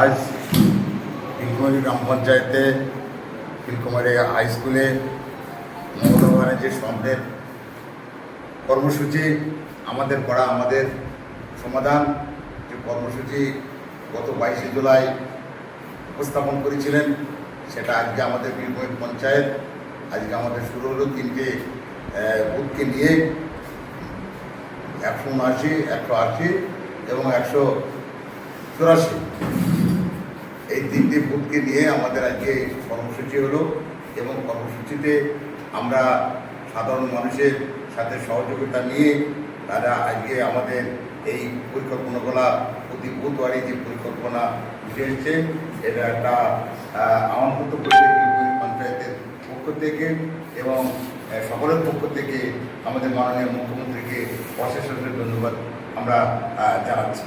আজ নীলকুমারী গ্রাম পঞ্চায়েতে নীলকুমারী হাই স্কুলে মমতা ব্যানার্জির সন্ধ্যের কর্মসূচি আমাদের করা, আমাদের সমাধান যে কর্মসূচি গত বাইশে জুলাই উপস্থাপন করেছিলেন, সেটা আজকে আমাদের নীলকুমারী পঞ্চায়েত, আজকে আমাদের শুরু হলো তিনটে বুথকে নিয়ে। একশো উনআশি, একশো আশি এবং একশো চুরাশি। এই তিনটি বুথকে নিয়ে আমাদের আজকে কর্মসূচি হলো এবং কর্মসূচিতে আমরা সাধারণ মানুষের সাথে সহযোগিতা নিয়ে তারা আজকে আমাদের এই পরিকল্পনাগুলা প্রতি বুথবারে যে পরিকল্পনা উঠে এসছে, এটা একটা আমার মতো পঞ্চায়েতের পক্ষ থেকে এবং সকলের পক্ষ থেকে আমাদের মাননীয় মুখ্যমন্ত্রীকে অশেষ ধন্যবাদ আমরা জানাচ্ছি।